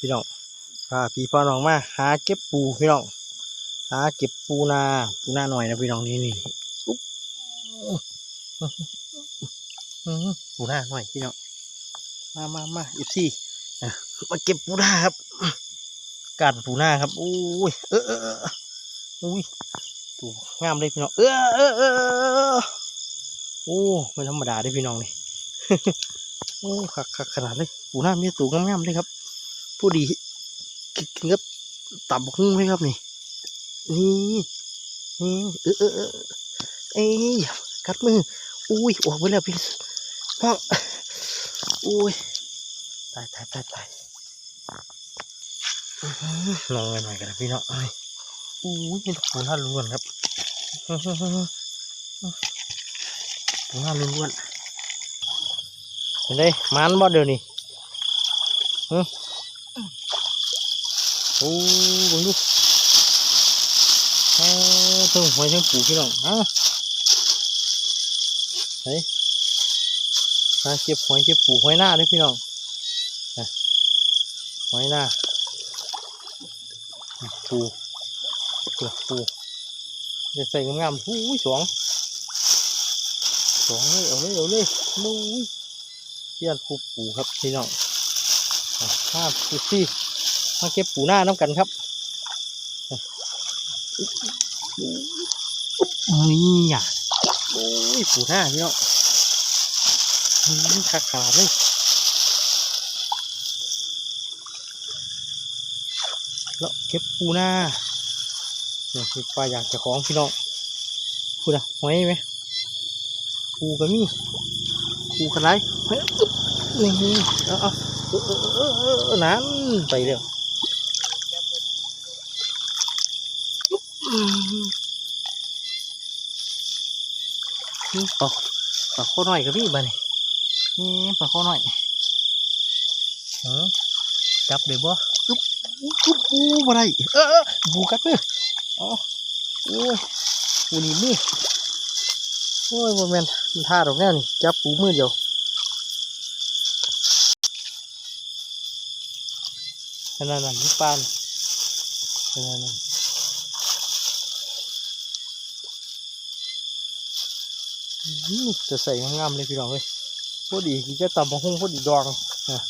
พี่น้องพาพี่พ่อน้องมาหาเก็บปูพี่น้องหาเก็บปูนาปูนาหน่อยนะพี่น้องนี่นี่ปูนาหน่อยพี่น้องมามามาอีซี่มาเก็บปูนาครับการปูนาครับอุ้ยเออเอออุ้ยปูงามเลยพี่น้องเออเออเออโอ้ไม่ธรรมดาเด้พี่น้องนี่โอ้คักขนาดเลยปูนามีตูงามๆเลยครับ ผู้ดีกินกับตับหุ้งเลยครับนี่ นี่นี่เออเออเออเอ้ยกัดมือ อุ้ยออกไปแล้วพี่น้องอุ้ยตายตายตายตายอื้อหือลองกันหน่อยกันนะพี่น้องเอ้ยอุ้ยเป็นปูหน้าล้วนครับหือหือหือปูน้าล้วนเห็นได้มันบ่เดี๋ยวนี้ฮึ โอ้บิ่งดูเอาเทั้งหอยเทั้งปูพี่น้องเอ้าเฮ้ยมาเก็บหอยเก็บปูหอยหน้าด้วยพี่น้องนะหอยหน้าปูปูปูเดี๋ยวใส่งามๆหูยสองสองเลยเอาเลยเอาเลยมูยเที่ยนคูปูครับพี่น้องห้าสิบสี่ มาเก็บปูหน้าน้ำกันครับนี่อะโอ้ยปูหน้าพี่น้องนี่ขาขาดเลยแล้วเก็บปูหน้าเนี่ยคือปลาอยากจะของพี่น้องพูดอะหอยไหมปูก็มีปูขนาดเฮ้ยนี่เอาเอาเออเออเออเออเออนั่นไปเร็วอืม นี่ปลาปลาโคน้อยกับพี่บ้านี่นี่ปลาโคน้อยเออจับได้บ่อุ๊บอุ๊บอุ๊บอู้บ่ได้เออเออบูกัดเด้ออ๋อโอ้ยปูนี่มือโอ้ยบ่แม่นมันท่าดอกแนวนี่จับปูมือเดียวนั่นนั่นนั่นนี่ปานนั่นนั่นนั่นอื้อ จะใส่งามๆเลยพี่น้องเลยพอดีกินจะตำมะฮุ่งพอดีดองนะ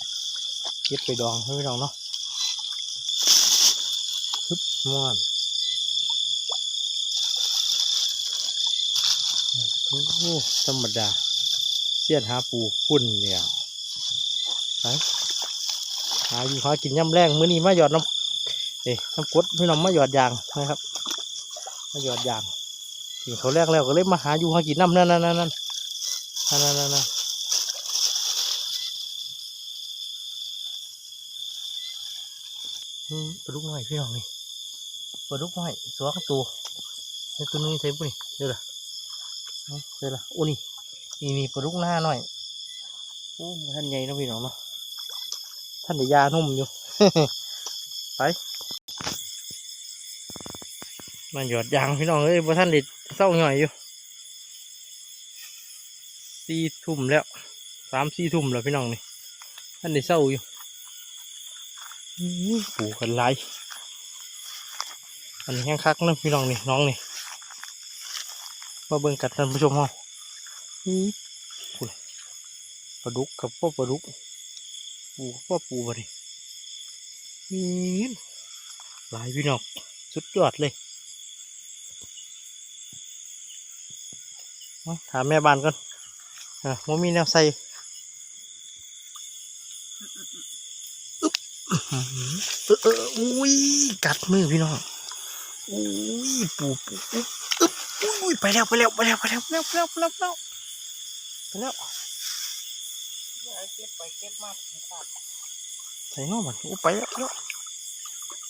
เก็บไปดองให้พี่น้องเนาะฮึบม่วนโอ้ธรรมดาเสียนหาปูพุ่นเนี่ยไปหาอยู่หากินย่ำแรงมื้อนี้มาหยอดน้ำเอ้น้ำกดพี่น้องมาหยอดยางนะครับมาหยอดยาง กินเขาแรกแล้วก็เลยมาหาอยู่หากินน้ำนั่นนั่นนั่นนั่นนั่นนั่นปลาลูกน้อยพี่น้องนี่ปลาลูกน้อยสวกตัวนี่ตัวนี้ใส่ปุ๋ยเดี๋ยวละเดี๋ยวละโอ้นี่นี่นี่ปลาลูกหน้าหน่อยโอ้ท่านใหญ่นะพี่น้องเนาะท่านเดียานุ่มอยู่ ไป มาหยอดยางพี่น้องเอ้ยบ่ท่านได้เศร้าหน่อยอยู่สี่ทุ่มแล้วสามสี่ทุ่มแล้วพี่น้องนี่ท่านได้เศร้าอยู่อื้อปูกันหลายอันนี้แห้งคักนะพี่น้องนี่น้องนี่มาเบิ่งกัดท่านผู้ชมห้อปลาดุกกับพวกปลาดุก ปูพ่อปูบรินี่หลายพี่น้องสุดยอดเลยเอา ถามแม่บ้านก่อนอะว่ามีแนวใส่อึ๊บเออเอออุ้ยกัดมือพี่น้องอุ้ยปูปูอึ๊บอึ๊บอุ้ยไปแล้วไปแล้วไปแล้วไปแล้วไปแล้วไปแล้วไปแล้วไปแล้วไปแล้วเก็บไปเก็บมาถึงขาดใส่น้องมันอู้ไปแล้ว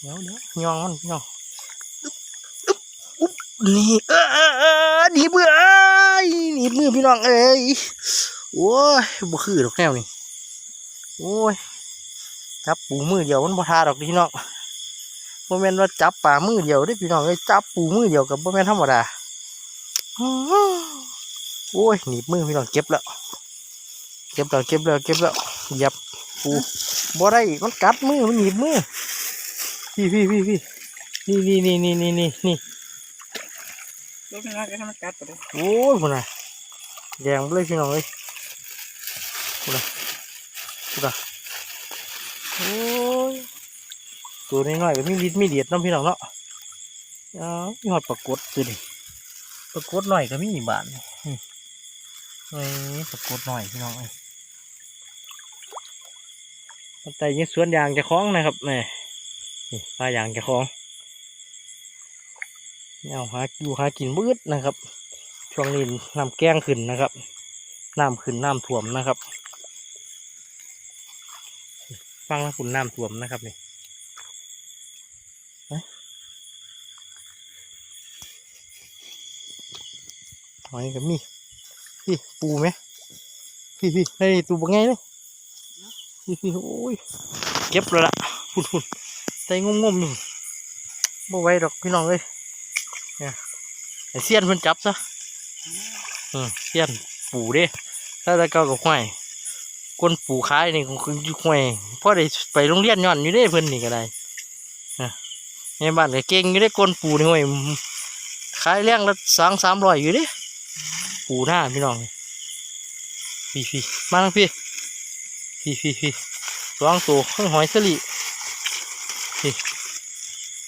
เดี๋ยวเดี๋ยวเดี๋ยองมันยองอึ๊บอึ๊บอุ๊บ นี่เออเออหนีเบื่อเอ้ยหนีมือพี่น้องเอ้ยโอ้ยบ่คือดอกแนวนี่โอ้ยจับปูมือเดียวมันบ่ทาดอกพี่น้องบ่แม่นว่าจับปลามือเดียวเด้พี่น้องเอ้ยจับปูมือเดียวกับบ่แม่นธรรมดาโอ้ยหนีมือพี่น้องเก็บแล้วเก็บแล้วเก็บแล้วเก็บแล้วหยับปูบ่ได้มันกัดมือมันหนีบมือพี่พี่พี่พี่นี่นี่นี่นี่นี่นี่ ลูกพี่น้องก็ให้มันกัดไปเลยโอ้ยพุ่นน่ะแดงไปเลยพี่น้องเอ้ยพุ่นน่ะพุ่นน่ะโอ้ยตัวน้อยๆก็มีลิ้นมีเดียดน้องพี่น้องเนาะอ๋อมีหอดปรากฏตัวนี้ปรากฏหน่อยก็มีบานเอ้ยปรากฏหน่อยพี่น้องเอ้ยมันแต่ยังสวนยางจะคล้องนะครับแม่นี่ปลายางจะคล้อง เนี่ยเอาหาอยู่หากินบืดนะครับ ช่วงนี้น้ำแกงขึ้นนะครับน้ำขึ้นน้ำท่วมนะครับฟังแล้วคุณน้ำท่วมนะครับนี่ไปหอยกับมีพี่ปูไหมพี่พี่ไอ้ตัวบังไงเลยพี่พี่โอ้ยเก็บแล้วล่ะพุ่นพุ่นใจงงงๆอยู่บ่ไหวดอกพี่น้องเอ้ย เสี้ยนเพิ่นจับซะอืมเสี้ยนปูเด้ถ้าตะเกากับห้วยก้นปูขายนี่คงอยู่ห้วยพ่อได้ไปโรงเรียนย้อนอยู่เด้เพิ่นนี่ก็ได้อะในบ้านก็เก่งอยู่เด้ก้นปูนี่ห้วยขายเลี้ยงละสองสามร้อยอยู่เด้ปูหน้าพี่น้องพี่พี่มาทางพี่พี่พี่พี่สองตัวข้างหอยสลิพี่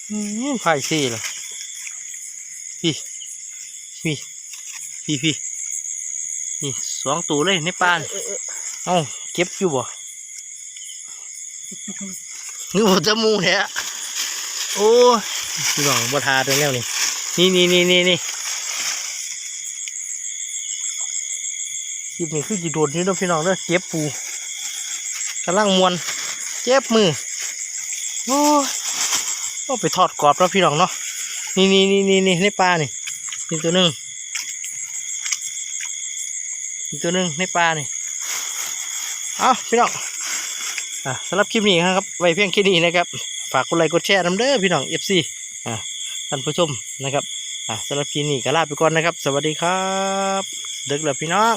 อืมไผ่ซี่ล่ะพี่ พี่พี่พี่นี่สองตัวเลยในปานเออเออเอ้าเก็บอยู่บ่นึกว่าจะมูแท้โอ้ยพี่น้องบัทาตัวแล้วนี่นี่นี่นี่นี่นี่คลิปนี้คือจีโดดนี่เด้อพี่น้องเด้อเก็บปูกำลังมวนเจ็บมือโอ้ยเอาไปทอดกรอบแล้วพี่น้องเนาะนี่นี่นี่นี่นี่ในปลานี่ นี่ตัวหนึ่งอีกตัวหนึ่งในปลานี่เอาพี่น้องอะสำหรับคลิปนี้นะครับ ไว้เพียงแค่นี้นะครับ ฝากกดไลค์กดแชร์น้ำเด้อพี่น้องเอฟซีอะท่านผู้ชมนะครับอะสำหรับคลิปนี้ก็ลาไปก่อนนะครับ สวัสดีครับเด็กแล้วพี่น้อง